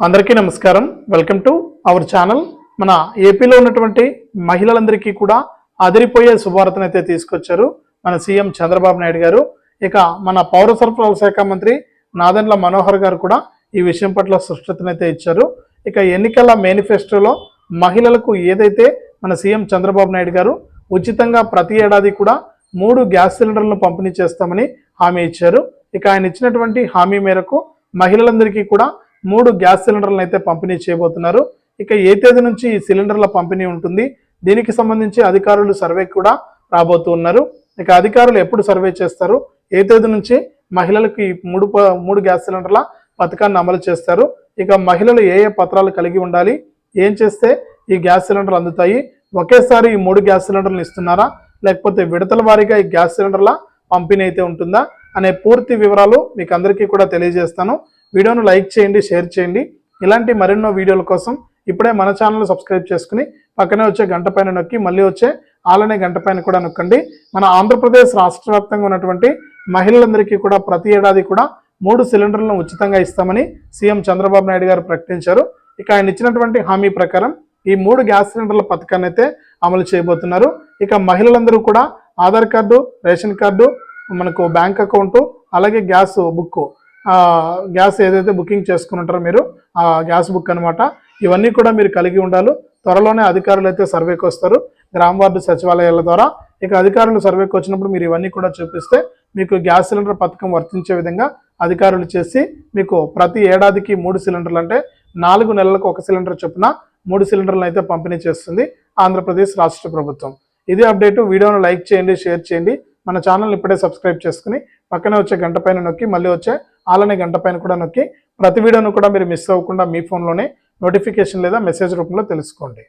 అందరికీ నమస్కారం. Welcome to our channel మన ఏపీలో ఉన్నటువంటి మహిళలందరికీ కూడా అదిరిపోయే శుభవార్తను అయితే తీసుకొచ్చారు మన సీఎం చంద్రబాబు నాయుడు గారు. ఇక మన పౌర సరఫరాల శాఖ మంత్రి నాదెండ్ల మనోహర్ గారు కూడా ఈ విషయం పట్ల స్పష్టతనైతే ఇచ్చారు. ఇక ఎన్నికల మేనిఫెస్టోలో మహిళలకు ఏదైతే మన సీఎం చంద్రబాబు నాయుడు గారు ఉచితంగా ప్రతి ఏడాది కూడా మూడు గ్యాస్ సిలిండర్లను పంపిణీ చేస్తామని హామీ ఇచ్చారు. ఇక ఆయన ఇచ్చినటువంటి హామీ మేరకు మహిళలందరికీ కూడా మూడు గ్యాస్ సిలిండర్లను అయితే పంపిణీ చేయబోతున్నారు. ఇక ఏ తేదీ నుంచి ఈ సిలిండర్ల పంపిణీ ఉంటుంది? దీనికి సంబంధించి అధికారులు సర్వే కూడా రాబోతూ ఉన్నారు. ఇక అధికారులు ఎప్పుడు సర్వే చేస్తారు? ఏ తేదీ నుంచి మహిళలకు ఈ మూడు ప- మూడు గ్యాస్ సిలిండర్ల పథకాన్ని అమలు చేస్తారు? ఇక మహిళలు ఏ ఏ పత్రాలు కలిగి ఉండాలి? ఏం చేస్తే ఈ గ్యాస్ సిలిండర్లు అందుతాయి? ఒకేసారి ఈ మూడు గ్యాస్ సిలిండర్లు ఇస్తున్నారా? లేకపోతే విడతల వారీగా ఈ గ్యాస్ సిలిండర్ల పంపిణీ అయితే ఉంటుందా? అనే పూర్తి వివరాలు మీకు అందరికీ కూడా తెలియజేస్తాను. వీడియోను లైక్ చేయండి షేర్ చేయండి. ఇలాంటి మరెన్నో వీడియోల కోసం ఇప్పుడే మన ఛానల్ సబ్స్క్రైబ్ చేసుకుని పక్కనే వచ్చే గంట పైన నొక్కి మళ్ళీ వచ్చే ఆలనే గంట పైన కూడా నొక్కండి. మన ఆంధ్రప్రదేశ్ రాష్ట్ర వ్యాప్తంగా ఉన్నటువంటి మహిళలందరికీ కూడా ప్రతి ఏడాది కూడా మూడు సిలిండర్లను ఉచితంగా ఇస్తామని సీఎం చంద్రబాబు నాయుడు గారు ప్రకటించారు. ఇక ఆయన ఇచ్చినటువంటి హామీ ప్రకారం ఈ మూడు గ్యాస్ సిలిండర్ల పథకాన్ని అయితే అమలు చేయబోతున్నారు. ఇక మహిళలందరూ కూడా ఆధార్ కార్డు రేషన్ కార్డు మనకు బ్యాంక్ అకౌంటు అలాగే గ్యాస్ బుక్ గ్యాస్ ఏదైతే బుకింగ్ చేసుకుని ఉంటారో మీరు ఆ గ్యాస్ బుక్ అన్నమాట. ఇవన్నీ కూడా మీరు కలిగి ఉండాలి. త్వరలోనే అధికారులు అయితే సర్వేకి వస్తారు. గ్రామ వార్డు సచివాలయాల ద్వారా ఇక అధికారులు సర్వేకి వచ్చినప్పుడు మీరు ఇవన్నీ కూడా చూపిస్తే మీకు గ్యాస్ సిలిండర్ పథకం వర్తించే విధంగా అధికారులు చేసి మీకు ప్రతి ఏడాదికి మూడు సిలిండర్లు అంటే నాలుగు నెలలకు ఒక సిలిండర్ చొప్పున మూడు సిలిండర్లు అయితే పంపిణీ చేస్తుంది ఆంధ్రప్రదేశ్ రాష్ట్ర ప్రభుత్వం. ఇది అప్డేట్. వీడియోను లైక్ చేయండి షేర్ చేయండి. మన ఛానల్ ఇప్పుడే సబ్స్క్రైబ్ చేసుకుని పక్కనే వచ్చే గంట పైన నొక్కి మళ్ళీ వచ్చే అలానే గంట పైన కూడా నొక్కి ప్రతి వీడియోను కూడా మీరు మిస్ అవ్వకుండా మీ ఫోన్లోనే నోటిఫికేషన్ లేదా మెసేజ్ రూపంలో తెలుసుకోండి.